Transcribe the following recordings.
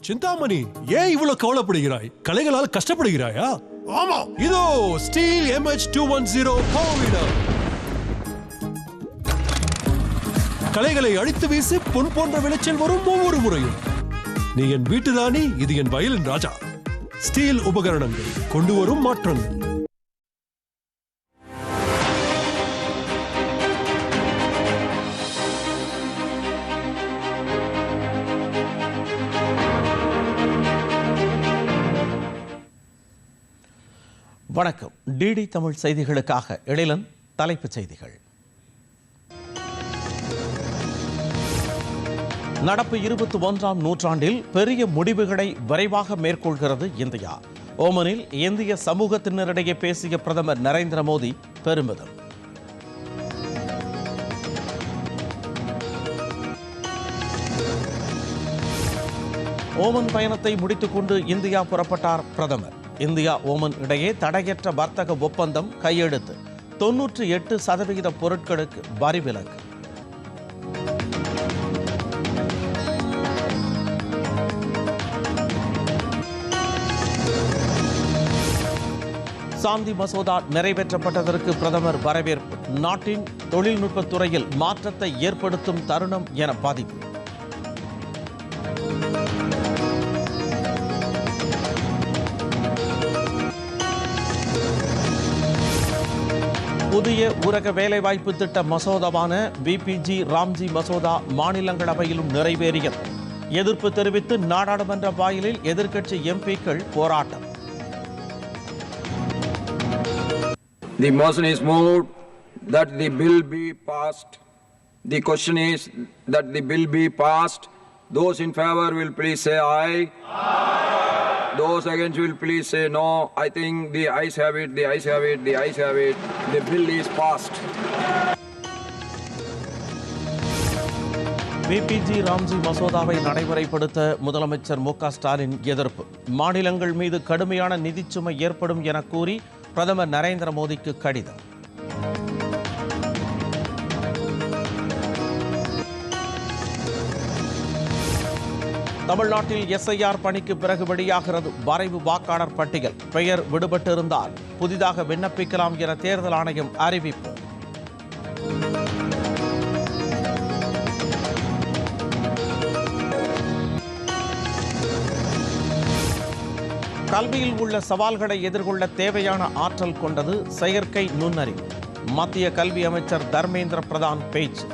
சிந்தாமணி ஏன் இவ்வளவு கவலைப்படுகிறாய்? கலைகளால் கஷ்டப்படுகிறாயா? ஆமா. இதோ steel MH two one zero கலைகளை அழித்து வீசி பொன் போன்ற விளைச்சல் வரும் ஒவ்வொரு முறையும். நீ என் வீட்டுதானி இது என் வயலின் ராஜா. ஸ்டீல் உபகரணங்கள் கொண்டு வரும் மாற்றங்கள். வணக்கம். டிடி தமிழ் செய்திகளுக்காக எழிலன் தலைப்புச் செய்திகள். நடப்பு இருபத்தி ஒன்றாம் நூற்றாண்டில் பெரிய முடிவுகளை விரைவாக மேற்கொள்கிறது இந்தியா. ஓமனில் இந்திய சமூகத்தினரிடையே பேசிய பிரதமர் நரேந்திர மோடி பெருமிதம். ஓமன் பயணத்தை முடித்துக்கொண்டு இந்தியா புறப்பட்டார் பிரதமர். இந்தியா ஓமன் இடையே தடையற்ற வர்த்தக ஒப்பந்தம் கையெழுத்து. தொன்னூற்றி எட்டு சதவிகித பொருட்களுக்கு வரி விலக்கு. சாந்தி மசோதா நிறைவேற்றப்பட்டதற்கு பிரதமர் வரவேற்பு. நாட்டின் தொழில்நுட்பத் துறையில் மாற்றத்தை ஏற்படுத்தும் தருணம் என பதிவு புதிய ஊரக வேலைவாய்ப்பு திட்ட மசோதாவான பிபிஜி ராம்ஜி மசோதா மாநிலங்களவையிலும் நிறைவேறியது எதிர்ப்பு தெரிவித்து நாடாளுமன்ற வாயிலில் எதிர்க்கட்சி எம்பிக்கள் போராட்டம் The motion is moved that the bill be passed. The question is that the bill be passed. Those in favor will please say aye. Those against will please say no. I think the eyes have it, the eyes have it, the eyes have it. The bill is passed. பிபிஜி ராம்ஜி மசோதாவை நடைமுறைப்படுத்த முதலமைச்சர் மு ஸ்டாலின் எதிர்ப்பு மாநிலங்கள் மீது கடுமையான நிதிச்சுமை ஏற்படும் என கூறி பிரதமர் நரேந்திர மோடிக்கு கடிதம் தமிழ்நாட்டில் எஸ்ஐஆர் பணிக்கு பிறகு வெளியாகிறது வரைவு வாக்காளர் பட்டியல். பெயர் விடுபட்டிருந்தால் புதிதாக விண்ணப்பிக்கலாம் என தேர்தல் ஆணையம் அறிவிப்பு. கல்வியில் உள்ள சவால்களை எதிர்கொள்ள தேவையான ஆற்றல் கொண்டது செயற்கை நுண்ணறிவு. மத்திய கல்வி அமைச்சர் தர்மேந்திர பிரதான் பேச்சு.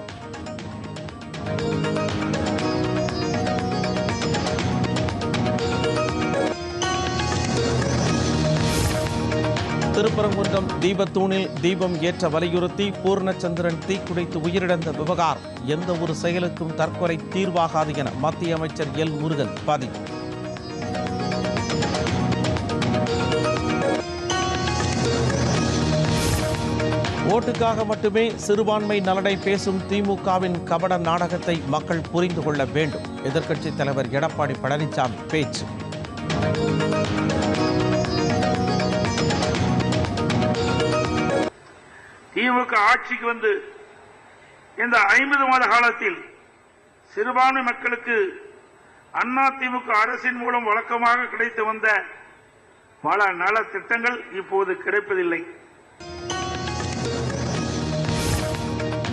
திருப்பரங்குன்றம் தீபத்தூணில் தீபம் ஏற்ற வலியுறுத்தி பூர்ணச்சந்திரன் தீக்குடைத்து உயிரிழந்த விவகாரம். எந்த ஒரு செயலுக்கும் தற்கொலை தீர்வாகாது என மத்திய அமைச்சர் எல் முருகன் பதிவு. ஓட்டுக்காக மட்டுமே சிறுபான்மை நலனை பேசும் திமுகவின் கபட நாடகத்தை மக்கள் புரிந்து கொள்ள வேண்டும். எதிர்க்கட்சித் தலைவர் எடப்பாடி பழனிசாமி பேச்சு. திமுக ஆட்சிக்கு வந்து இந்த ஐம்பது மாத காலத்தில் சிறுபான்மை மக்களுக்கு அண்ணா திமுக அரசின் மூலம் வழக்கமாக கிடைத்து வந்த பல நல திட்டங்கள் இப்போது கிடைப்பதில்லை.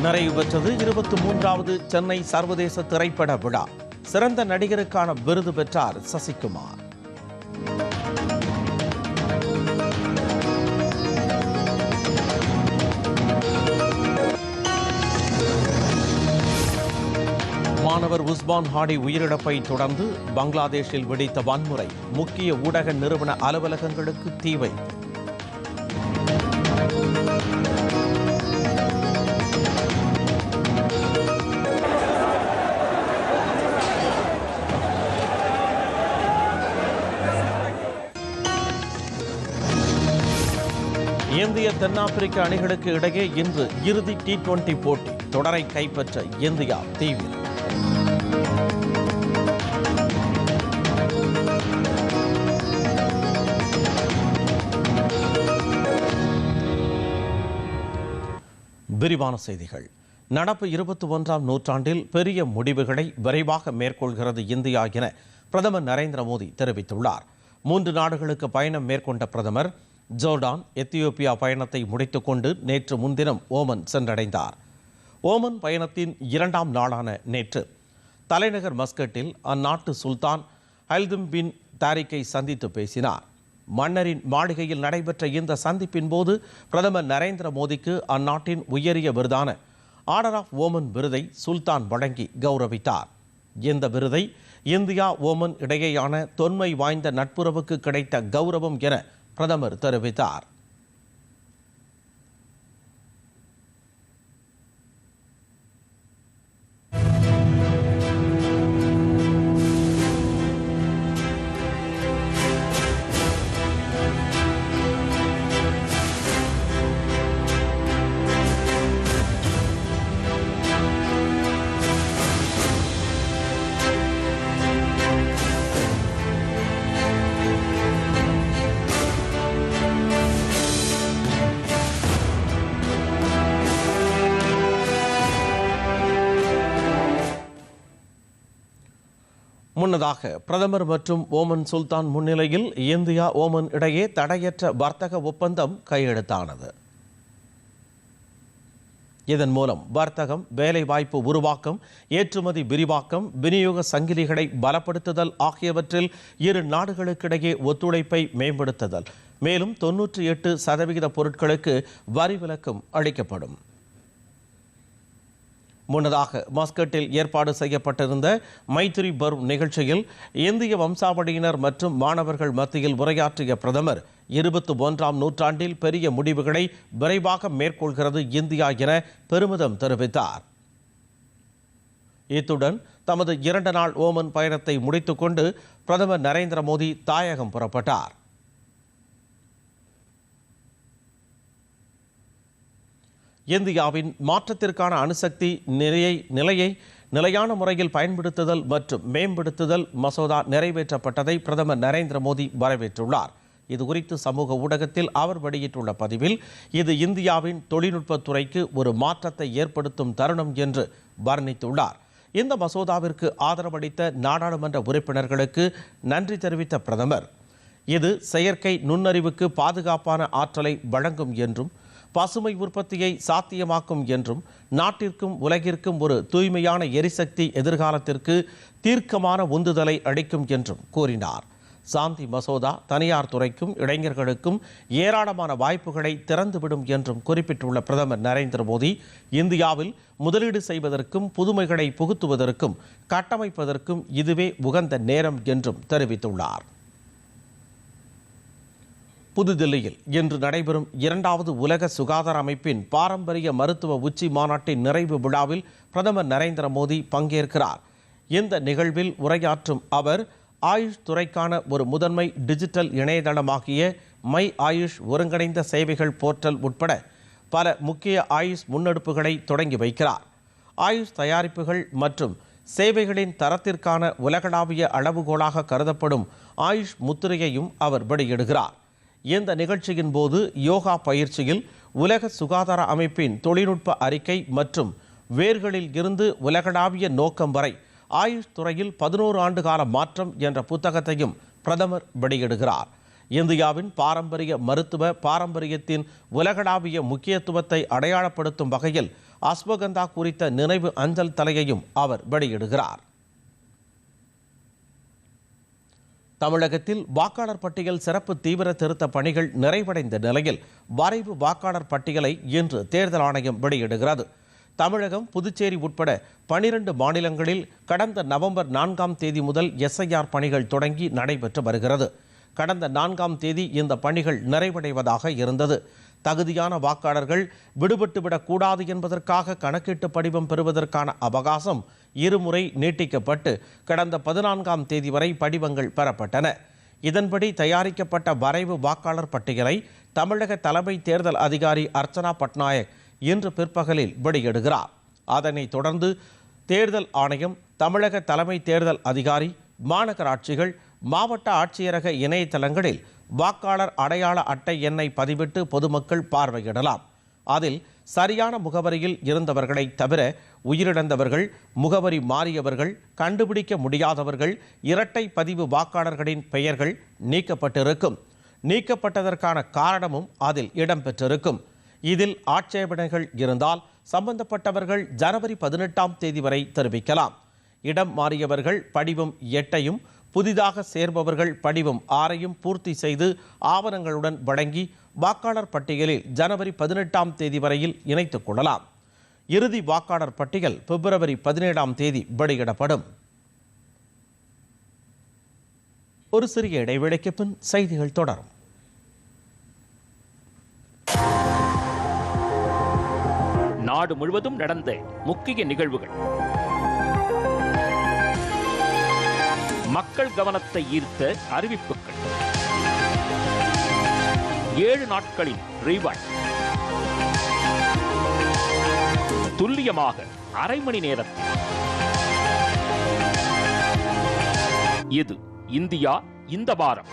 நிறைவு பெற்றது இருபத்தி மூன்றாவது சென்னை சர்வதேச திரைப்பட விழா. சிறந்த நடிகருக்கான விருது பெற்றார் சசிகுமார். மாணவர் உஸ்மான் ஹாடி உயிரிழப்பை தொடர்ந்து பங்களாதேஷில் வெடித்த வன்முறை முக்கிய ஊடக நிறுவன அலுவலகங்களுக்கு தீ வைப்பு இந்திய தென்னாப்பிரிக்க அணிகளுக்கு இடையே இன்று இறுதி டி டுவெண்டி போட்டி. தொடரை கைப்பற்ற இந்தியா தீவிரம் விரிவான செய்திகள். நடப்பு இருபத்தி ஒன்றாம் நூற்றாண்டில் பெரிய முடிவுகளை விரைவாக மேற்கொள்கிறது இந்தியா என பிரதமர் நரேந்திர மோடி தெரிவித்துள்ளார். மூன்று நாடுகளுக்கு பயணம் மேற்கொண்ட பிரதமர் ஜோர்டான் எத்தியோப்பியா பயணத்தை முடித்துக்கொண்டு நேற்று முன்தினம் ஓமன் சென்றடைந்தார். ஓமன் பயணத்தின் இரண்டாம் நாளான நேற்று தலைநகர் மஸ்கட்டில் அந்நாட்டு சுல்தான் ஹல்தும் பின் தாரிக்கை சந்தித்து பேசினார். மன்னரின் மாளிகையில் நடைபெற்ற இந்த சந்திப்பின் போது பிரதமர் நரேந்திர மோடிக்கு அந்நாட்டின் உயரிய விருதான ஆர்டர் ஆஃப் ஓமன் விருதை சுல்தான் வழங்கி கௌரவித்தார். இந்த விருதை இந்தியா ஓமன் இடையேயான தொன்மை வாய்ந்த நட்புறவுக்கு கிடைத்த கௌரவம் என பிரதமர் தெரிவித்தார். முன்னதாக பிரதமர் மற்றும் ஓமன் சுல்தான் முன்னிலையில் இந்தியா ஓமன் இடையே தடையற்ற வர்த்தக ஒப்பந்தம் கையெழுத்தானது. இதன் மூலம் வர்த்தகம் வேலைவாய்ப்பு உருவாக்கம் ஏற்றுமதி விரிவாக்கம் விநியோக சங்கிலிகளை பலப்படுத்துதல் ஆகியவற்றில் இரு நாடுகளுக்கிடையே ஒத்துழைப்பை மேம்படுத்துதல். மேலும் தொன்னூற்றி எட்டு சதவிகித பொருட்களுக்கு வரி விலக்கும் அளிக்கப்படும். முன்னதாக மாஸ்கட்டில் ஏற்பாடு செய்யப்பட்டிருந்த மைத்திரி பர்வ் நிகழ்ச்சியில் இந்திய வம்சாவளியினர் மற்றும் மாணவர்கள் மத்தியில் உரையாற்றிய பிரதமர் இருபத்தி ஒன்றாம் நூற்றாண்டில் பெரிய முடிவுகளை விரைவாக மேற்கொள்கிறது இந்தியா என பெருமிதம் தெரிவித்தார். இத்துடன் தமது இரண்டு நாள் ஓமன் பயணத்தை முடித்துக்கொண்டு பிரதமர் நரேந்திர மோடி தாயகம் புறப்பட்டார். இந்தியாவின் மாற்றத்திற்கான அணுசக்தி நிலையை நிலையை நிலையான முறையில் பயன்படுத்துதல் மற்றும் மேம்படுத்துதல் மசோதா நிறைவேற்றப்பட்டதை பிரதமர் நரேந்திர மோடி வரவேற்றுள்ளார். இது குறித்து சமூக ஊடகத்தில் அவர் வெளியிட்டுள்ள பதிவில் இது இந்தியாவின் தொழில்நுட்பத்துறைக்கு ஒரு மாற்றத்தை ஏற்படுத்தும் தருணம் என்று வர்ணித்துள்ளார். இந்த மசோதாவிற்கு ஆதரவளித்த நாடாளுமன்ற உறுப்பினர்களுக்கு நன்றி தெரிவித்த பிரதமர் இது செயற்கை நுண்ணறிவுக்கு பாதுகாப்பான ஆற்றலை வழங்கும் என்றும் பசுமை உற்பத்தியை சாத்தியமாக்கும் என்றும் நாட்டிற்கும் உலகிற்கும் ஒரு தூய்மையான எரிசக்தி எதிர்காலத்திற்கு தீர்க்கமான உந்துதலை அளிக்கும் என்றும் கூறினார். சாந்தி மசோதா தனியார் துறைக்கும் இளைஞர்களுக்கும் ஏராளமான வாய்ப்புகளை திறந்துவிடும் என்றும் குறிப்பிட்டுள்ள பிரதமர் நரேந்திர மோடி இந்தியாவில் முதலீடு செய்வதற்கும் புதுமைகளை புகுத்துவதற்கும் கட்டமைப்பதற்கும் இதுவே உகந்த நேரம் என்றும் தெரிவித்துள்ளார். புதுதில்லியில் இன்று நடைபெறும் இரண்டாவது உலக சுகாதார அமைப்பின் பாரம்பரிய மருத்துவ உச்சி மாநாட்டின் நிறைவு விழாவில் பிரதமர் நரேந்திர மோடி பங்கேற்கிறார். இந்த நிகழ்வில் உரையாற்றும் அவர் ஆயுஷ் துறைக்கான ஒரு முதன்மை டிஜிட்டல் இணையதளமாகிய மை ஆயுஷ் ஒருங்கிணைந்த சேவைகள் போர்ட்டல் உட்பட பல முக்கிய ஆயுஷ் முன்னெடுப்புகளை தொடங்கி வைக்கிறார். ஆயுஷ் தயாரிப்புகள் மற்றும் சேவைகளின் தரத்திற்கான உலகளாவிய அளவுகோலாக கருதப்படும் ஆயுஷ் முத்திரையையும் அவர் வெளியிடுகிறார். இந்த நிகழ்ச்சியின் போது யோகா பயிற்சியில் உலக சுகாதார அமைப்பின் தொழில்நுட்ப அறிக்கை மற்றும் வேர்களில் இருந்து உலகளாவிய நோக்கம் வரை ஆயுஷ் துறையில் பதினோரு ஆண்டு கால மாற்றம் என்ற புத்தகத்தையும் பிரதமர் வெளியிடுகிறார். இந்தியாவின் பாரம்பரிய மருத்துவ பாரம்பரியத்தின் உலகளாவிய முக்கியத்துவத்தை அடையாளப்படுத்தும் வகையில் அஸ்வகந்தா குறித்த நினைவு அஞ்சல் தலையையும் அவர் வெளியிடுகிறார். தமிழகத்தில் வாக்காளர் பட்டியல் சிறப்பு தீவிர திருத்த பணிகள் நிறைவடைந்த நிலையில் வரைவு வாக்காளர் பட்டியலை இன்று தேர்தல் ஆணையம் வெளியிடுகிறது. தமிழகம் புதுச்சேரி உட்பட பனிரெண்டு மாநிலங்களில் கடந்த நவம்பர் நான்காம் தேதி முதல் எஸ்ஐஆர் பணிகள் தொடங்கி நடைபெற்று வருகிறது. கடந்த நான்காம் தேதி இந்த பணிகள் நிறைவடைவதாக இருந்தது. தகுதியான வாக்காளர்கள் விடுபட்டுவிடக்கூடாது என்பதற்காக கணக்கீட்டு படிவம் பெறுவதற்கான அவகாசம் இருமுறை நீட்டிக்கப்பட்டு கடந்த பதினான்காம் தேதி வரை படிவங்கள் பெறப்பட்டன. இதன்படி தயாரிக்கப்பட்ட வரைவு வாக்காளர் பட்டியலை தமிழக தலைமை தேர்தல் அதிகாரி அர்ச்சனா பட்நாயக் இன்று பிற்பகலில் வெளியிடுகிறார். அதனைத் தொடர்ந்து தேர்தல் ஆணையம் தமிழக தலைமை தேர்தல் அதிகாரி மாநகராட்சிகள் மாவட்ட ஆட்சியரக இணையதளங்களில் வாக்காளர் அடையாள அட்டை எண்ணை பதிவிட்டு பொதுமக்கள் பார்வையிடலாம். அதில் சரியான முகவரியில் இருந்தவர்களை தவிர உயிரிழந்தவர்கள் முகவரி மாறியவர்கள் கண்டுபிடிக்க முடியாதவர்கள் இரட்டை பதிவு வாக்காளர்களின் பெயர்கள் நீக்கப்பட்டிருக்கும். நீக்கப்பட்டதற்கான காரணமும் அதில் இடம்பெற்றிருக்கும். இதில் ஆட்சேபனைகள் இருந்தால் சம்பந்தப்பட்டவர்கள் ஜனவரி பதினெட்டாம் தேதி வரை தெரிவிக்கலாம். இடம் மாறியவர்கள் படிவம் எட்டையும் புதிதாக சேர்பவர்கள் படிவம் ஆறையும் பூர்த்தி செய்து ஆவணங்களுடன் வழங்கி வாக்காளர் பட்டியலில் ஜனவரி பதினெட்டாம் தேதி வரையில் இணைத்துக் கொள்ளலாம். இறுதி வாக்காளர் பட்டியல் பிப்ரவரி பதினேழாம் தேதி வெளியிடப்படும். ஒரு சிறிய இடைவேளைக்கு பின் செய்திகள் தொடரும். நாடு முழுவதும் நடந்த முக்கிய நிகழ்வுகள். மக்கள் கவனத்தை ஈர்த்த அறிவிப்புகள். ஏழு நாட்களின் ரீவாய் துல்லியமாக அரை மணி நேரத்தில். இது இந்தியா இந்த வாரம்.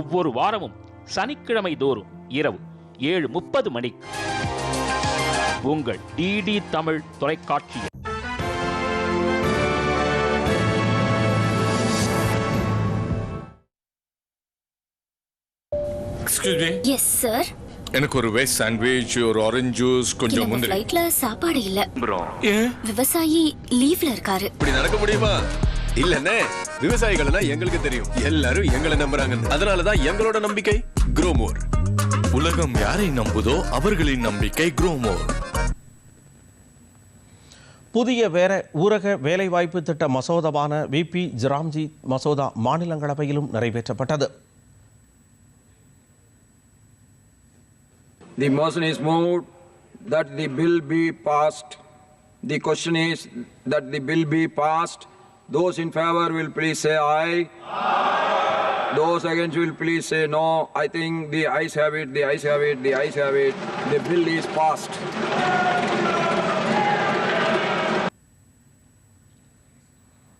ஒவ்வொரு வாரமும் சனிக்கிழமை தோறும் இரவு ஏழு முப்பது மணிக்கு. உங்கள் டிடி தமிழ் தொலைக்காட்சியில் எக்ஸ்கியூஸ் மீ எஸ் சார் எனக்கு ஒரு வெஜ் சாண்ட்விச் ஒரு ஆரஞ்சு ஜூஸ் கொஞ்சம் முந்திரி. ஃப்ளைட்ல சாப்பாடு இல்ல. விவசாயி லீவ்ல இருக்காரு. இப்படி நடக்க முடியுமா? இல்லனே. விவசாயிகள்னா எங்களுக்கு தெரியும். எல்லாரும் எங்களை நம்புறாங்க. அதனாலதான் எங்களோட நம்பிக்கை குரோமோர் உலகம் யாரை நம்புதோ அவர்களின் நம்பிக்கை குரோமோர் புதிய வேற ஊரக வேலைவாய்ப்பு திட்ட மசோதாவான விபி ஜிராம்ஜி மசோதா மாநிலங்களவையிலும் நிறைவேற்றப்பட்டது. The motion is moved that the bill be passed. The question is that the bill be passed. Those in favor will please say aye. aye. Those against will please say no. I think the ayes have it, the ayes have it, the ayes have it. The bill is passed.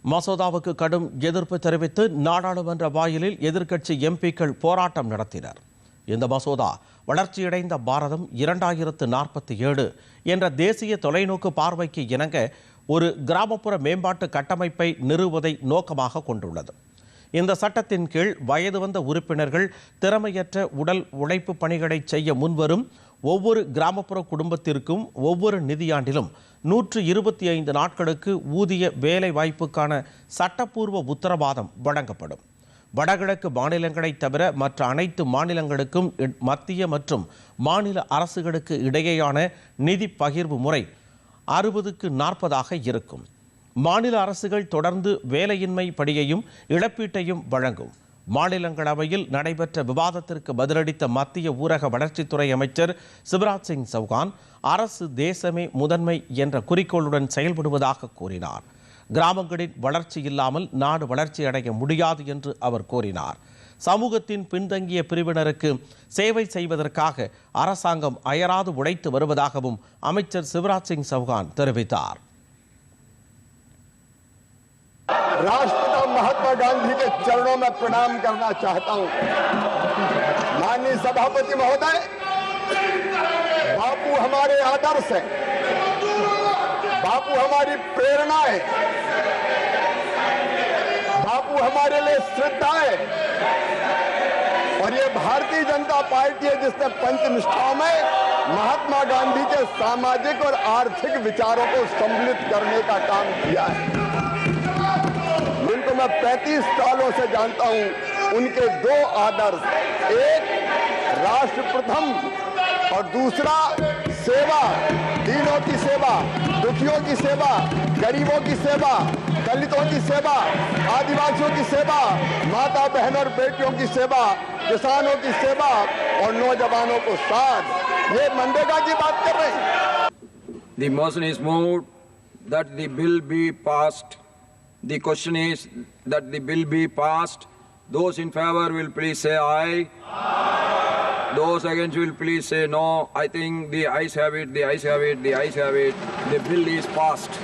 மசோதாவுக்கு கடும் எதிர்ப்பு தெரிவித்து நாடாளுமன்ற வாயிலில் எதிர்க்கட்சி எம்பிக்கள் போராட்டம் நடத்தினர் இந்த மசோதா வளர்ச்சியடைந்த பாரதம் இரண்டாயிரத்து நாற்பத்தி ஏழு என்ற தேசிய தொலைநோக்கு பார்வைக்கு இணங்க ஒரு கிராமப்புற மேம்பாட்டு கட்டமைப்பை நிறுவதை நோக்கமாக கொண்டுள்ளது. இந்த சட்டத்தின் கீழ் வயது வந்த உறுப்பினர்கள் திறமையற்ற உடல் உழைப்பு பணிகளை செய்ய முன்வரும் ஒவ்வொரு கிராமப்புற குடும்பத்திற்கும் ஒவ்வொரு நிதியாண்டிலும் நூற்று இருபத்தி ஐந்து நாட்களுக்கு ஊதிய வேலை வாய்ப்புக்கான சட்டப்பூர்வ உத்தரவாதம் வழங்கப்படும். வடகிழக்கு மாநிலங்களைத் தவிர மற்ற அனைத்து மாநிலங்களுக்கும் மத்திய மற்றும் மாநில அரசுகளுக்கு இடையேயான நிதி பகிர்வு முறை அறுபதுக்கு நாற்பதாக இருக்கும். மாநில அரசுகள் தொடர்ந்து வேலையின்மை படியையும் இழப்பீட்டையும் வழங்கும். மாநிலங்களவையில் நடைபெற்ற விவாதத்திற்கு பதிலளித்த மத்திய ஊரக வளர்ச்சித்துறை அமைச்சர் சிவராஜ் சிங் சௌகான் அரசு தேசமே முதன்மை என்ற குறிக்கோளுடன் செயல்படுவதாக கூறினார். கிராமங்களின் வளர்ச்சி இல்லாமல் நாடு வளர்ச்சி அடைய முடியாது என்று அவர் கூறினார் சமூகத்தின் பின்தங்கிய பிரிவினருக்கு சேவை செய்வதற்காக அரசாங்கம் அயராது உழைத்து வருவதாகவும் அமைச்சர் சிவராஜ் சிங் சௌகான் தெரிவித்தார் राष्ट्रपिता महात्मा गांधी के चरणों में प्रणाम करना चाहता हूं माननीय सभापति महोदय बापू हमारे आदर्श हैं बापू हमारी प्रेरणा है। बापू हमारे लिए श्रद्धा है। और ये भारतीय जनता पार्टी है जिसने पंचनिष्ठाओं में महात्मा गांधी के सामाजिक और आर्थिक विचारों को सम्मिलित करने का काम किया है। जिनको मैं 35 सालों से जानता हूँ, उनके दो आदर्श, एक राष्ट्र प्रथम और दूसरा सेवा दीनों की सेवा दुखियों की सेवा गरीबों की सेवा दलितों की सेवा आदिवासियों की सेवा माता बहन और बेटियों की सेवा किसानों की सेवा और नौजवानों को साथ ये मनरेगा की बात कर रहे हैं The motion is moved that the bill be passed. The question is that the bill be passed. Those in favor will please say aye. Those against will please say no. I think the eyes have it, the eyes have it, the eyes have it. The bill is passed.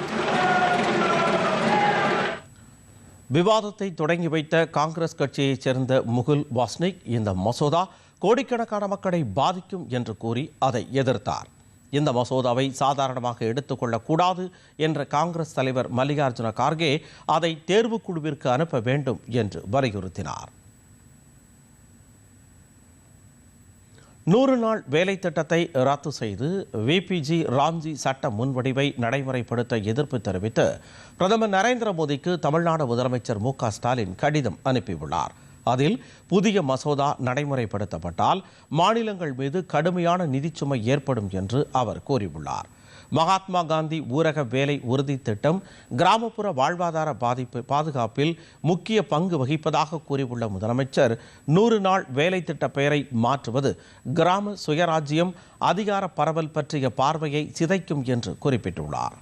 விவாதத்தை தொடங்கி வைத்த காங்கிரஸ் கட்சியைச் சேர்ந்த முகுல் வாஸ்னிக் இந்த மசோதா கோடிக்கணக்கான மக்களை பாதிக்கும் என்று கூறி அதை எதிர்த்தார் இந்த மசோதாவை சாதாரணமாக எடுத்துக்கொள்ளக்கூடாது என்ற காங்கிரஸ் தலைவர் மல்லிகார்ஜுன கார்கே அதை தேர்வுக்குழுவிற்கு அனுப்ப வேண்டும் என்று வலியுறுத்தினார் நூறு நாள் வேலை திட்டத்தை ரத்து செய்து விபிஜி ராம்ஜி சட்ட முன்வடிவை நடைமுறைப்படுத்த எதிர்ப்பு தெரிவித்து பிரதமர் நரேந்திர மோடிக்கு தமிழ்நாடு முதலமைச்சர் மு ஸ்டாலின் கடிதம் அனுப்பியுள்ளார். அதில் புதிய மசோதா நடைமுறைப்படுத்தப்பட்டால் மாநிலங்கள் மீது கடுமையான நிதிச்சுமை ஏற்படும் என்று அவர் கூறியுள்ளார். மகாத்மா காந்தி ஊரக வேலை உறுதி திட்டம் கிராமப்புற வாழ்வாதார பாதிப்பு பாதுகாப்பில் முக்கிய பங்கு வகிப்பதாக கூறியுள்ள முதலமைச்சர் நூறு நாள் வேலை திட்ட பெயரை மாற்றுவது கிராம சுயராஜ்யம் அதிகார பரவல் பற்றிய பார்வையை சிதைக்கும் என்று குறிப்பிட்டுள்ளார்.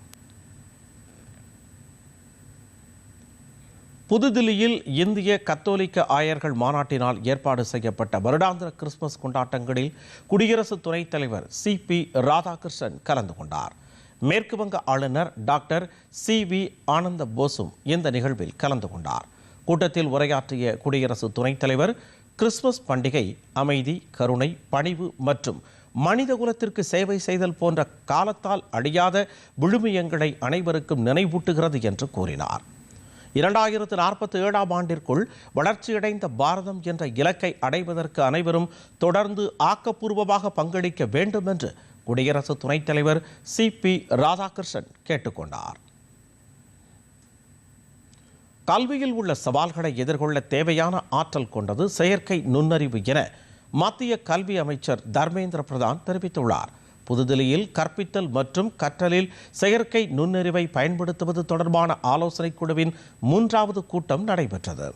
புதுதில்லியில் இந்திய கத்தோலிக்க ஆயர்கள் மாநாட்டினால் ஏற்பாடு செய்யப்பட்ட வருடாந்திர கிறிஸ்துமஸ் கொண்டாட்டங்களில் குடியரசு துணைத் தலைவர் சி பி ராதாகிருஷ்ணன் கலந்து கொண்டார். மேற்கு வங்க ஆளுநர் டாக்டர் சி வி ஆனந்த போஸும் இந்த நிகழ்வில் கலந்து கொண்டார். கூட்டத்தில் உரையாற்றிய குடியரசு துணைத் தலைவர் கிறிஸ்துமஸ் பண்டிகை அமைதி கருணை பணிவு மற்றும் மனித குலத்திற்கு சேவை செய்தல் போன்ற காலத்தால் அழியாத விழுமியங்களை அனைவருக்கும் நினைவூட்டுகிறது என்று கூறினார். இரண்டாயிரத்து நாற்பத்தி ஏழாம் ஆண்டிற்குள் வளர்ச்சியடைந்த பாரதம் என்ற இலக்கை அடைவதற்கு அனைவரும் தொடர்ந்து ஆக்கப்பூர்வமாக பங்களிக்க வேண்டும் என்று குடியரசு துணைத் தலைவர் சி. பி. ராதாகிருஷ்ணன் கேட்டுக்கொண்டார். கல்வியில் உள்ள சவால்களை எதிர்கொள்ள தேவையான ஆற்றல் கொண்டது செயற்கை நுண்ணறிவு என மத்திய கல்வி அமைச்சர் தர்மேந்திர பிரதான் தெரிவித்துள்ளார். புதுதில்லியில் கற்பித்தல் மற்றும் கற்றலில் செயற்கை நுண்ணறிவை பயன்படுத்துவது தொடர்பான ஆலோசனைக் குழுவின் மூன்றாவது கூட்டம் நடைபெற்றது.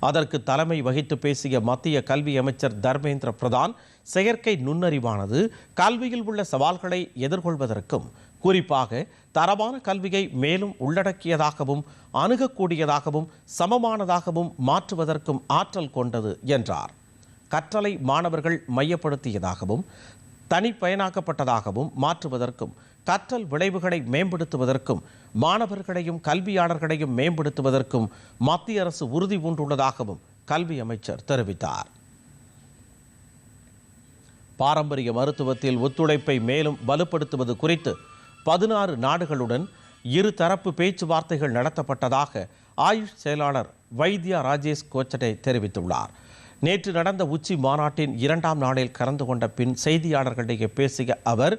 அதற்கு தலைமை வகித்து பேசிய மத்திய கல்வி அமைச்சர் தர்மேந்திர பிரதான் செயற்கை நுண்ணறிவானது கல்வியில் உள்ள சவால்களை எதிர்கொள்வதற்கும் குறிப்பாக தரமான கல்வியை மேலும் உள்ளடக்கியதாகவும் அணுகக்கூடியதாகவும் சமமானதாகவும் மாற்றுவதற்கும் ஆற்றல் கொண்டது என்றார். கற்றலை மாணவர்கள் மையப்படுத்தியதாகவும் தனிப்பயனாக்கப்பட்டதாகவும் மாற்றுவதற்கும் கற்றல் விளைவுகளை மேம்படுத்துவதற்கும் மாணவர்களையும் கல்வியாளர்களையும் மேம்படுத்துவதற்கும் மத்திய அரசு உறுதி பூண்டுள்ளதாகவும் கல்வி அமைச்சர் தெரிவித்தார். பாரம்பரிய மருத்துவத்தில் ஒத்துழைப்பை மேலும் வலுப்படுத்துவது குறித்து பதினாறு நாடுகளுடன் இருதரப்பு பேச்சுவார்த்தைகள் நடத்தப்பட்டதாக ஆயுஷ் செயலாளர் வைத்யா ராஜேஷ் கோச்சடே தெரிவித்துள்ளார். நேற்று நடந்த உச்சி மாநாட்டின் இரண்டாம் நாளில் கலந்து கொண்ட பின் செய்தியாளர்களிடையே பேசிய அவர்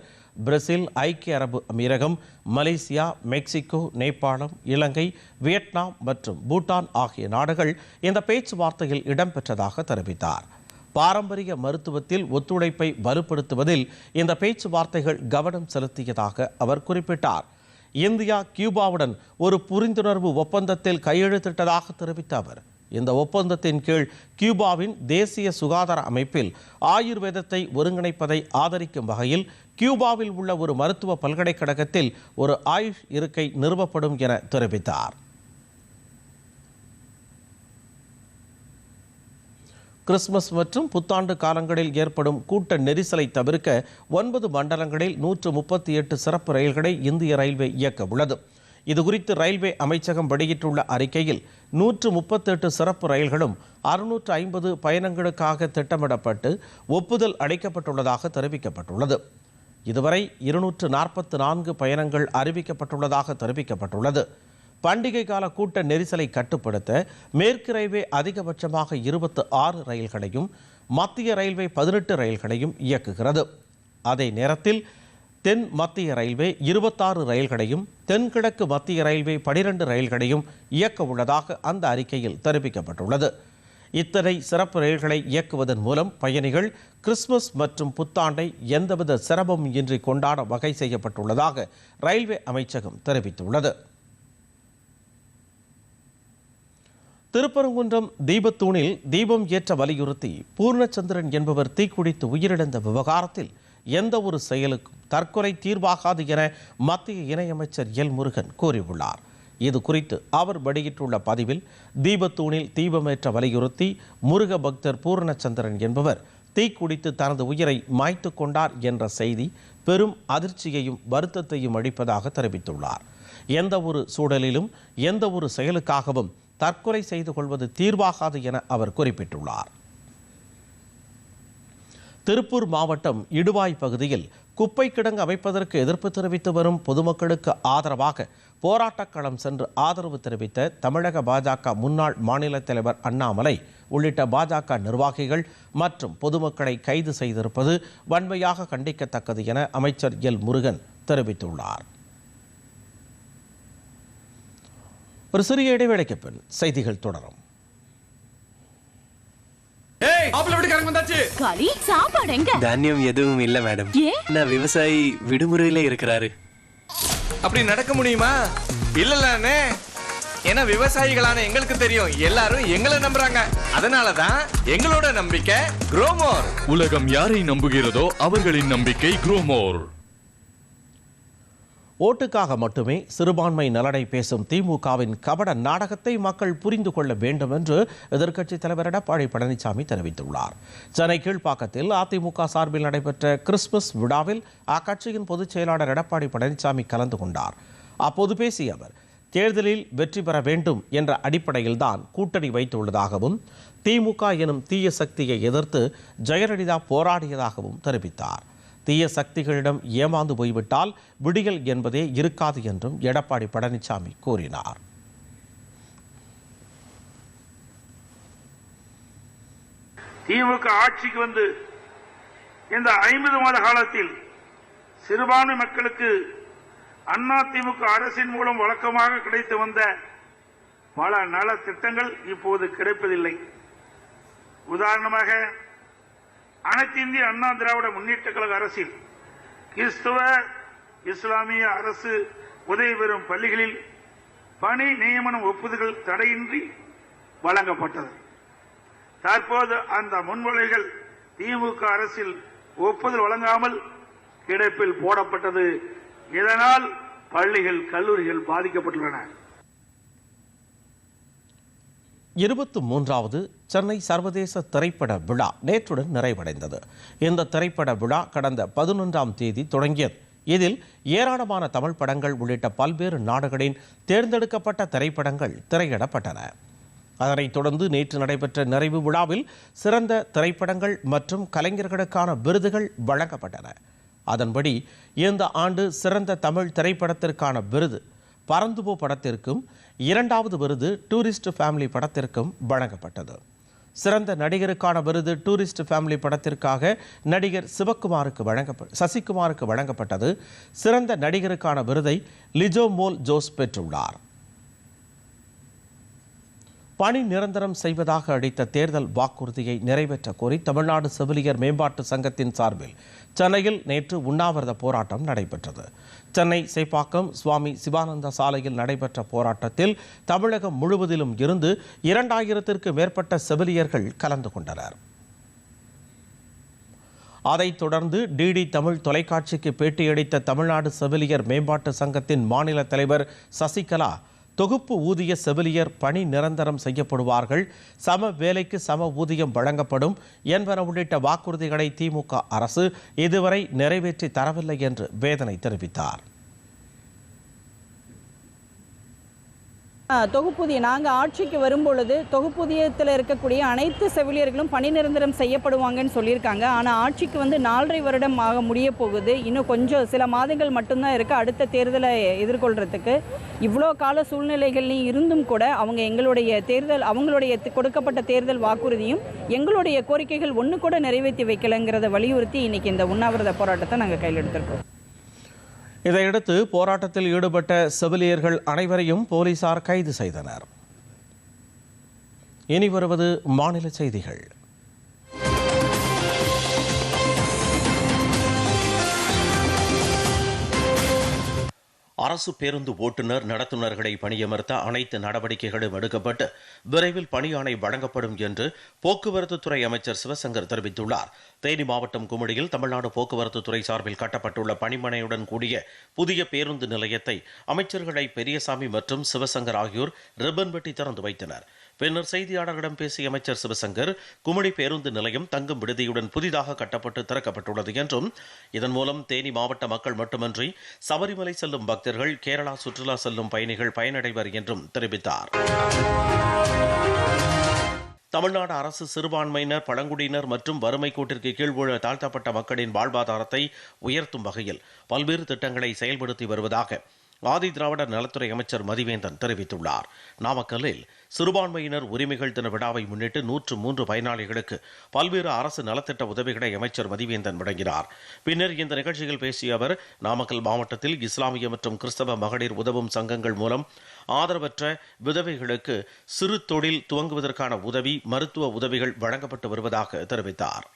பிரேசில் ஐக்கிய அரபு அமீரகம் மலேசியா மெக்சிகோ நேபாளம் இலங்கை வியட்நாம் மற்றும் பூட்டான் ஆகிய நாடுகள் இந்த பேச்சுவார்த்தையில் இடம்பெற்றதாக தெரிவித்தார். பாரம்பரிய மருத்துவத்தில் ஒத்துழைப்பை வலுப்படுத்துவதில் இந்த பேச்சுவார்த்தைகள் கவனம் செலுத்தியதாக அவர் குறிப்பிட்டார். இந்தியா கியூபாவுடன் ஒரு புரிந்துணர்வு ஒப்பந்தத்தில் கையெழுத்திட்டதாக தெரிவித்த அவர் இந்த ஒப்பந்தத்தின் கீழ் கியூபாவின் தேசிய சுகாதார அமைப்பில் ஆயுர்வேதத்தை ஒருங்கிணைப்பதை ஆதரிக்கும் வகையில் கியூபாவில் உள்ள ஒரு மருத்துவ பல்கலைக்கழகத்தில் ஒரு ஆயுஷ் இருக்கை நிறுவப்படும் என தெரிவித்தார். கிறிஸ்துமஸ் மற்றும் புத்தாண்டு காலங்களில் ஏற்படும் கூட்ட நெரிசலை தவிர்க்க ஒன்பது மண்டலங்களில் நூற்று முப்பத்தி எட்டு சிறப்பு ரயில்களை இந்திய ரயில்வே இயக்க உள்ளது இதுகுறித்து ரயில்வே அமைச்சகம் வெளியிட்டுள்ள அறிக்கையில் நூற்று முப்பத்தெட்டு சிறப்பு ரயில்களும் அறுநூற்று ஐம்பது பயணங்களுக்காக திட்டமிடப்பட்டு ஒப்புதல் அளிக்கப்பட்டுள்ளதாக தெரிவிக்கப்பட்டுள்ளது. இதுவரை இருநூற்று நாற்பத்து நான்கு பயணங்கள் அறிவிக்கப்பட்டுள்ளதாக தெரிவிக்கப்பட்டுள்ளது. பண்டிகை கால கூட்ட நெரிசலை கட்டுப்படுத்த மேற்கு ரயில்வே அதிகபட்சமாக இருபத்து ஆறு ரயில்களையும் மத்திய ரயில்வே பதினெட்டு ரயில்களையும் இயக்குகிறது. அதே நேரத்தில் தென் மத்திய ரயில்வே இருபத்தாறு ரயில்களையும் தென்கிழக்கு மத்திய ரயில்வே பனிரெண்டு ரயில்களையும் இயக்க உள்ளதாக அந்த அறிக்கையில் தெரிவிக்கப்பட்டுள்ளது. இத்தனை சிறப்பு ரயில்களை இயக்குவதன் மூலம் பயணிகள் கிறிஸ்துமஸ் மற்றும் புத்தாண்டை எந்தவித சிரமமும் இன்றி கொண்டாட வகை செய்யப்பட்டுள்ளதாக ரயில்வே அமைச்சகம் தெரிவித்துள்ளது. திருப்பரங்குன்றம் தீபத்தூணில் தீபம் ஏற்ற வலியுறுத்தி பூர்ணச்சந்திரன் என்பவர் தீக்குடித்து உயிரிழந்த விவகாரத்தில் எந்த ஒரு செயலுக்கும் தற்கொலை தீர்வாகாது என மத்திய இணையமைச்சர் எல் முருகன் கூறியுள்ளார். இது குறித்து அவர் வெளியிட்டுள்ள பதிவில் தீபத்தூணில் தீபமேற்ற வலியுறுத்தி முருக பக்தர் பூர்ணச்சந்திரன் என்பவர் தீக்குடித்து தனது உயிரை மாய்த்து கொண்டார் என்ற செய்தி பெரும் அதிர்ச்சியையும் வருத்தத்தையும் அளிப்பதாக தெரிவித்துள்ளார். எந்த ஒரு சூழலிலும் எந்த ஒரு செயலுக்காகவும் தற்கொலை செய்து கொள்வது தீர்வாகாது என அவர் குறிப்பிட்டுள்ளார். திருப்பூர் மாவட்டம் இடுவாய் பகுதியில் குப்பை கிடங்கு அமைப்பதற்கு எதிர்ப்பு தெரிவித்து வரும் பொதுமக்களுக்கு ஆதரவாக போராட்டக்களம் சென்று ஆதரவு தெரிவித்த தமிழக பாஜக முன்னாள் மாநில தலைவர் அண்ணாமலை உள்ளிட்ட பாஜக நிர்வாகிகள் மற்றும் பொதுமக்களை கைது செய்திருப்பது வன்மையாக கண்டிக்கத்தக்கது என அமைச்சர் எல் முருகன் தெரிவித்துள்ளார். ஒரு சிறிய இடைவேளைக்கு பின் செய்திகள் தொடரும். ஏய் மாப்பிள்ளை வீட்டுக்காரங்க வந்தாச்சு. காளி சாப்பாடு எங்க? தானியம் எதுவும் இல்ல மேடம். ஏன்? நான் விவசாயி விடுமுறையில இருக்கிறாரு. அப்படி நடக்க முடியுமா? இல்லல்ல அண்ணே ஏன்னா விவசாயிகளான எங்களுக்கு தெரியும். எல்லாரும் எங்களை நம்புறாங்க. அதனாலதான் எங்களோட நம்பிக்கை குரோமோர் உலகம் யாரை நம்புகிறதோ அவர்களின் நம்பிக்கை குரோமோர் ஓட்டுக்காக மட்டுமே சிறுபான்மை நலனை பேசும் திமுகவின் கபட நாடகத்தை மக்கள் புரிந்து கொள்ள வேண்டும் என்று எதிர்க்கட்சித் தலைவர் எடப்பாடி பழனிசாமி தெரிவித்துள்ளார். சென்னை கீழ்ப்பாக்கத்தில் அதிமுக சார்பில் நடைபெற்ற கிறிஸ்துமஸ் விழாவில் அக்கட்சியின் பொதுச் செயலாளர் எடப்பாடி பழனிசாமி கலந்து கொண்டார். அப்போது பேசிய அவர் தேர்தலில் வெற்றி பெற வேண்டும் என்ற அடிப்படையில்தான் கூட்டணி வைத்துள்ளதாகவும் திமுக எனும் தீய சக்தியை எதிர்த்து ஜெயலலிதா போராடியதாகவும் தெரிவித்தார். தீய சக்திகளிடம் ஏமாந்து போய்விட்டால் விடியல் என்பதே இருக்காது என்றும் எடப்பாடி பழனிசாமி கூறினார். திமுக ஆட்சிக்கு வந்து இந்த ஐம்பது மாத காலத்தில் சிறுபான்மை மக்களுக்கு அண்ணா திமுக அரசின் மூலம் வழக்கமாக கிடைத்து வந்த பல நல திட்டங்கள் இப்போது கிடைப்பதில்லை. உதாரணமாக அனைத்து இந்திய அண்ணா திராவிட முன்னேற்ற கழக அரசில் கிறிஸ்துவ இஸ்லாமிய அரசு உதவி பெறும் பள்ளிகளில் பணி நியமனம் ஒப்புதல்கள் தடையின்றி வழங்கப்பட்டது. தற்போது அந்த முன்மொழிகள் திமுக அரசில் ஒப்புதல் வழங்காமல் கிடப்பில் போடப்பட்டது. இதனால் பள்ளிகள் கல்லூரிகள் பாதிக்கப்பட்டுள்ளன. இருபத்தி மூன்றாவது சென்னை சர்வதேச திரைப்பட விழா நேற்றுடன் நிறைவடைந்தது. இந்த திரைப்பட விழா கடந்த பதினொன்றாம் தேதி தொடங்கியது. இதில் ஏராளமான தமிழ் படங்கள் உள்ளிட்ட பல்வேறு நாடுகளின் தேர்ந்தெடுக்கப்பட்ட திரைப்படங்கள் திரையிடப்பட்டன. அதனைத் தொடர்ந்து நேற்று நடைபெற்ற நிறைவு விழாவில் சிறந்த திரைப்படங்கள் மற்றும் கலைஞர்களுக்கான விருதுகள் வழங்கப்பட்டன. அதன்படி இந்த ஆண்டு சிறந்த தமிழ் திரைப்படத்திற்கான விருது பரந்துபோ படத்திற்கும் இரண்டாவது விருது டூரிஸ்ட் ஃபேமிலி படத்திற்கும் வழங்கப்பட்டது. சிறந்த நடிகருக்கான விருது டூரிஸ்ட் ஃபேமிலி படத்திற்காக நடிகர் சிவக்குமாருக்கு வழங்கப்ப சசிகுமாருக்கு வழங்கப்பட்டது. சிறந்த நடிகருக்கான விருதை லிஜோ மோல் ஜோஸ் பெற்றுள்ளார். பணி நிரந்தரம் செய்வதாக அளித்த தேர்தல் வாக்குறுதியை நிறைவேற்ற கோரி தமிழ்நாடு செவிலியர் மேம்பாட்டு சங்கத்தின் சார்பில் சென்னையில் நேற்று உண்ணாவிரத போராட்டம் நடைபெற்றது. சென்னை சேப்பாக்கம் சுவாமி சிவானந்த சாலையில் நடைபெற்ற போராட்டத்தில் தமிழகம் முழுவதிலும் இருந்து இரண்டாயிரத்திற்கு மேற்பட்ட செவிலியர்கள் கலந்து கொண்டனர். அதைத் தொடர்ந்து டிடி தமிழ் தொலைக்காட்சிக்கு பேட்டியளித்த தமிழ்நாடு செவிலியர் மேம்பாட்டு சங்கத்தின் மாநில தலைவர் சசிகலா தொகுப்பு ஊதிய செவிலியர் பணி நிரந்தரம் செய்யப்படுவார்கள். சம வேலைக்கு சம ஊதியம் வழங்கப்படும் என்பன உள்ளிட்ட வாக்குறுதிகளை திமுக அரசு இதுவரை நிறைவேற்றி தரவில்லை என்று வேதனை தெரிவித்தார். தொகுப்பூதிய. நாங்கள் ஆட்சிக்கு வரும்பொழுது தொகுப்பூதியத்தில் இருக்கக்கூடிய அனைத்து செவிலியர்களும் பணி நிரந்தரம் செய்யப்படுவாங்கன்னு சொல்லியிருக்காங்க. ஆனால் ஆட்சிக்கு வந்து நாலரை வருடம் ஆக முடிய போகுது. இன்னும் கொஞ்சம் சில மாதங்கள் மட்டும்தான் இருக்குது அடுத்த தேர்தலை எதிர்கொள்கிறதுக்கு இவ்வளோ கால சூழ்நிலைகள்லையும் இருந்தும் கூட அவங்க எங்களுடைய தேர்தல் அவங்களுடைய கொடுக்கப்பட்ட தேர்தல் வாக்குறுதியும் எங்களுடைய கோரிக்கைகள் ஒன்று கூட நிறைவேற்றி வைக்கலைங்கிறத வலியுறுத்தி இன்னைக்கு இந்த உண்ணாவிரத போராட்டத்தை நாங்கள் கையில் எடுத்திருக்கோம் இதையடுத்து போராட்டத்தில் ஈடுபட்ட செவிலியர்கள் அனைவரையும் போலீசார் கைது செய்தனர். இனி வருவது மாநில செய்திகள். அரசு பேருந்து ஓட்டுநர் நடத்துனர்களை பணியமர்த்த அனைத்து நடவடிக்கைகளும் எடுக்கப்பட்டு விரைவில் பணியாணை வழங்கப்படும் என்று போக்குவரத்து துறை அமைச்சர் சிவசங்கர் தெரிவித்துள்ளார். தேனி மாவட்டம் குமுடியில் தமிழ்நாடு போக்குவரத்து துறை சார்பில் கட்டப்பட்டுள்ள பணிமனையுடன் கூடிய புதிய பேருந்து நிலையத்தை அமைச்சர்களை பெரியசாமி மற்றும் சிவசங்கர் ஆகியோர் ரிப்பன் வெட்டி திறந்து வைத்தனர். பின்னர் செய்தியாளர்களிடம் பேசிய அமைச்சர் சிவசங்கர் குமுடி பேருந்து நிலையம் தங்கும் விடுதியுடன் புதிதாக கட்டப்பட்டு திறக்கப்பட்டுள்ளது என்றும் இதன் மூலம் தேனி மாவட்ட மக்கள் மட்டுமன்றி சபரிமலை செல்லும் பக்தர்கள் கேரளா சுற்றுலா செல்லும் பயணிகள் பயனடைவர் என்றும் தெரிவித்தார். தமிழ்நாடு அரசு சிறுபான்மையினர் பழங்குடியினர் மற்றும் வறுமை கோட்டிற்கு கீழ் உள்ள தாழ்த்தப்பட்ட மக்களின் வாழ்வாதாரத்தை உயர்த்தும் வகையில் பல்வேறு திட்டங்களை செயல்படுத்தி வருவதாக ஆதி திராவிடர் நலத்துறை அமைச்சர் மதிவேந்தன் தெரிவித்துள்ளார். நாமக்கல்லில் சிறுபான்மையினர் உரிமைகள் தின விழாவை முன்னிட்டு நூற்று மூன்று பயனாளிகளுக்கு பல்வேறு அரசு நலத்திட்ட உதவிகளை அமைச்சர் மதிவேந்தன் வழங்கினார். பின்னர் இந்த நிகழ்ச்சியில் பேசிய அவர் நாமக்கல் மாவட்டத்தில் இஸ்லாமிய மற்றும் கிறிஸ்தவ மகளிர் உதவும் சங்கங்கள் மூலம் ஆதரவற்ற விதவைகளுக்கு சிறு தொழில் துவங்குவதற்கான உதவி மருத்துவ உதவிகள் வழங்கப்பட்டு வருவதாக தெரிவித்தார்.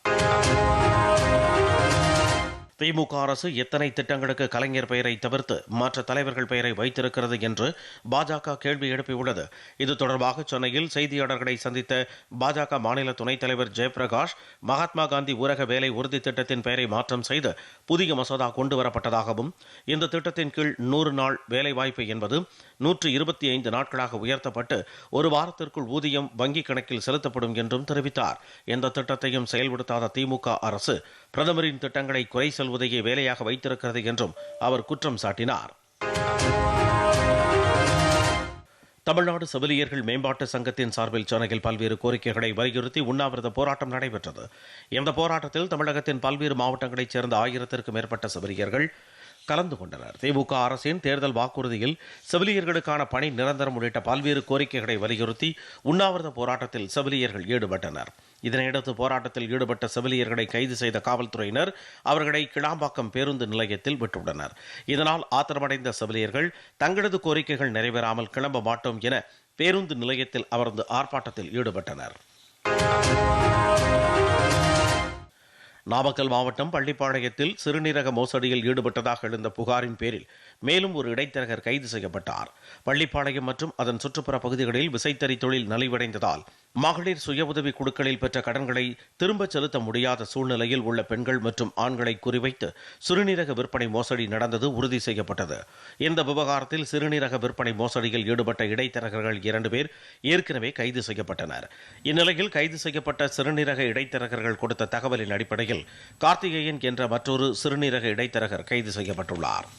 திமுக அரசு எத்தனை திட்டங்களுக்கு கலைஞர் பெயரை தவிர்த்து மற்ற தலைவர்கள் பெயரை வைத்திருக்கிறது என்று பாஜக கேள்வி எழுப்பியுள்ளது. இது தொடர்பாக சென்னையில் செய்தியாளர்களை சந்தித்த பாஜக மாநில துணைத் தலைவர் ஜெயபிரகாஷ் மகாத்மா காந்தி ஊரக வேலை உறுதி திட்டத்தின் பெயரை மாற்றம் செய்து புதிய மசோதா கொண்டு வரப்பட்டதாகவும் இந்த திட்டத்தின் கீழ் நூறு நாள் வேலைவாய்ப்பு என்பது நூற்று இருபத்தி ஐந்து நாட்களாக உயர்த்தப்பட்டு ஒரு வாரத்திற்குள் ஊதியம் வங்கிக் கணக்கில் செலுத்தப்படும் என்றும் தெரிவித்தார். எந்த திட்டத்தையும் செயல்படுத்தாத திமுக அரசு பிரதமரின் திட்டங்களை குறை சொல்வதையே வேலையாக வைத்திருக்கிறது என்றும் அவர் குற்றம் சாட்டினார். தமிழ்நாடு செவிலியர்கள் மேம்பாட்டு சங்கத்தின் சார்பில் சென்னையில் பல்வேறு கோரிக்கைகளை வலியுறுத்தி உண்ணாவிரத போராட்டம் நடைபெற்றது. இந்த போராட்டத்தில் தமிழகத்தின் பல்வேறு மாவட்டங்களைச் சேர்ந்த ஆயிரத்திற்கும் மேற்பட்ட செவிலியர்கள் கலந்து கொண்டனர். திமுக அரசின் தேர்தல் வாக்குறுதியில் செவிலியர்களுக்கான பணி நிரந்தரம் உள்ளிட்ட பல்வேறு கோரிக்கைகளை வலியுறுத்தி உண்ணாவிரத போராட்டத்தில் செவிலியர்கள் ஈடுபட்டனர். இதனையடுத்து போராட்டத்தில் ஈடுபட்ட செவிலியர்களை கைது செய்த காவல்துறையினர் அவர்களை கிளாம்பாக்கம் பேருந்து நிலையத்தில் விட்டுள்ளனர் இதனால் ஆத்திரமடைந்த செவிலியர்கள் தங்களது கோரிக்கைகள் நிறைவேறாமல் கிளம்ப மாட்டோம் என பேருந்து நிலையத்தில் அமர்ந்து ஆர்ப்பாட்டத்தில் ஈடுபட்டனர். நாமக்கல் மாவட்டம் பள்ளிப்பாளையத்தில் சிறுநீரக மோசடியில் ஈடுபட்டதாக எழுந்த புகாரின் பேரில் மேலும் ஒரு இடைத்தரகர் கைது செய்யப்பட்டார். பள்ளிப்பாளையம் மற்றும் அதன் சுற்றுப்புற பகுதிகளில் விசைத்தறி தொழில் நலிவடைந்ததால் மகளிர் சுய உதவி குழுக்களில் பெற்ற கடன்களை திரும்பச் செலுத்த முடியாத சூழ்நிலையில் உள்ள பெண்கள் மற்றும் ஆண்களை குறிவைத்து சிறுநீரக விற்பனை மோசடி நடந்தது உறுதி செய்யப்பட்டது. இந்த விவகாரத்தில் சிறுநீரக விற்பனை மோசடியில் ஈடுபட்ட இடைத்தரகர்கள் இரண்டு பேர் ஏற்கனவே கைது செய்யப்பட்டனர். இந்நிலையில் கைது செய்யப்பட்ட சிறுநீரக இடைத்தரகர்கள் கொடுத்த தகவலின் அடிப்படையில் கார்த்திகேயன் என்ற மற்றொரு சிறுநீரக இடைத்தரகர் கைது செய்யப்பட்டுள்ளார்.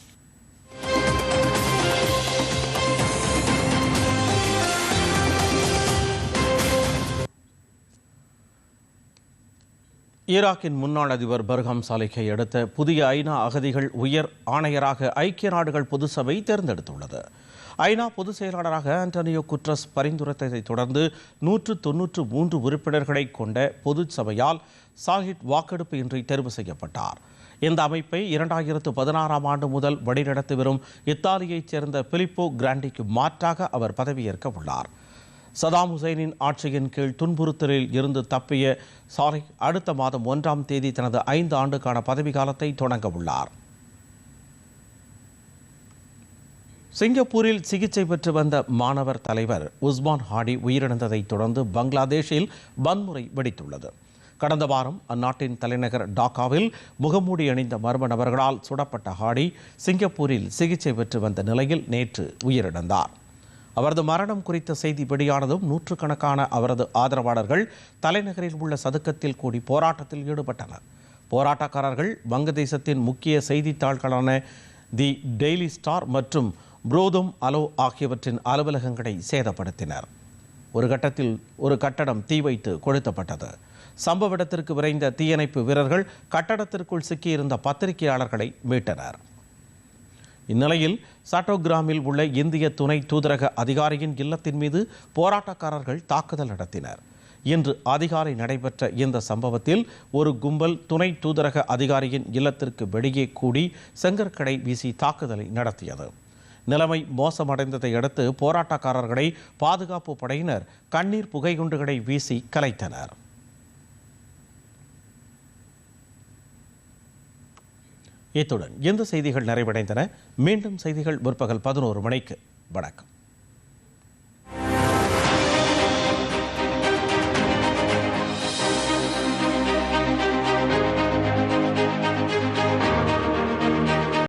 ஈராக்கின் முன்னாள் அதிபர் பர்ஹாம் சாலிகை அடுத்த புதிய ஐநா அகதிகள் உயர் ஆணையராக ஐக்கிய நாடுகள் பொதுசபை தேர்ந்தெடுத்துள்ளது. ஐநா பொதுச் செயலாளராக ஆண்டனியோ குட்ரஸ் பரிந்துரைத்ததை தொடர்ந்து நூற்று தொன்னூற்று மூன்று உறுப்பினர்களை கொண்ட பொது சபையால் சாஹிட் வாக்கெடுப்பு இன்றி தேர்வு செய்யப்பட்டார். இந்த அமைப்பை இரண்டாயிரத்து பதினாறாம் ஆண்டு முதல் வழிநடத்தி வரும் இத்தாலியைச் சேர்ந்த பிலிப்போ கிராண்டிக்கு மாற்றாக அவர் பதவியேற்க உள்ளார். சதாம் ஹுசைனின் ஆட்சியின் கீழ் துன்புறுத்தலில் இருந்து தப்பிய சாலை அடுத்த மாதம் ஒன்றாம் தேதி தனது ஐந்து ஆண்டுக்கான பதவி காலத்தை தொடங்க உள்ளார். சிங்கப்பூரில் சிகிச்சை பெற்று வந்த மாணவர் தலைவர் உஸ்மான் ஹாடி உயிரிழந்ததைத் தொடர்ந்து பங்களாதேஷில் வன்முறை வெடித்துள்ளது. கடந்த வாரம் அந்நாட்டின் தலைநகர் டாக்காவில் முகமூடி அணிந்த மர்ம நபர்களால் சுடப்பட்ட ஹாடி சிங்கப்பூரில் சிகிச்சை பெற்று வந்த நிலையில் நேற்று உயிரிழந்தார். அவரது மரணம் குறித்த செய்தி வெளியானதும் நூற்றுக்கணக்கான அவரது ஆதரவாளர்கள் தலைநகரில் உள்ள சதுக்கத்தில் கூடி போராட்டத்தில் ஈடுபட்டனர். போராட்டக்காரர்கள் வங்கதேசத்தின் முக்கிய செய்தித்தாள்களான தி டெய்லி ஸ்டார் மற்றும் புரோதும் அலோ ஆகியவற்றின் அலுவலகங்களை சேதப்படுத்தினர். ஒரு கட்டத்தில் ஒரு கட்டடம் தீ வைத்து கொளுத்தப்பட்டது. சம்பவ இடத்திற்கு விரைந்த தீயணைப்பு வீரர்கள் கட்டடத்திற்குள் சிக்கியிருந்த பத்திரிகையாளர்களை மீட்டனர். இந்நிலையில் சாட்டோகிராமில் உள்ள இந்திய துணை தூதரக அதிகாரியின் இல்லத்தின் மீது போராட்டக்காரர்கள் தாக்குதல் நடத்தினர். இன்று அதிகாலை நடைபெற்ற இந்த சம்பவத்தில் ஒரு கும்பல் துணை தூதரக அதிகாரியின் இல்லத்திற்கு வெளியே கூடி செங்கற்கடை வீசி தாக்குதலை நடத்தியது. நிலைமை மோசமடைந்ததை அடுத்து போராட்டக்காரர்களை பாதுகாப்பு படையினர் கண்ணீர் புகைகுண்டுகளை வீசி கலைத்தனர். இத்துடன் இந்த செய்திகள் நிறைவடைந்தன. மீண்டும் செய்திகள் முற்பகல் பதினோரு மணிக்கு. வணக்கம்.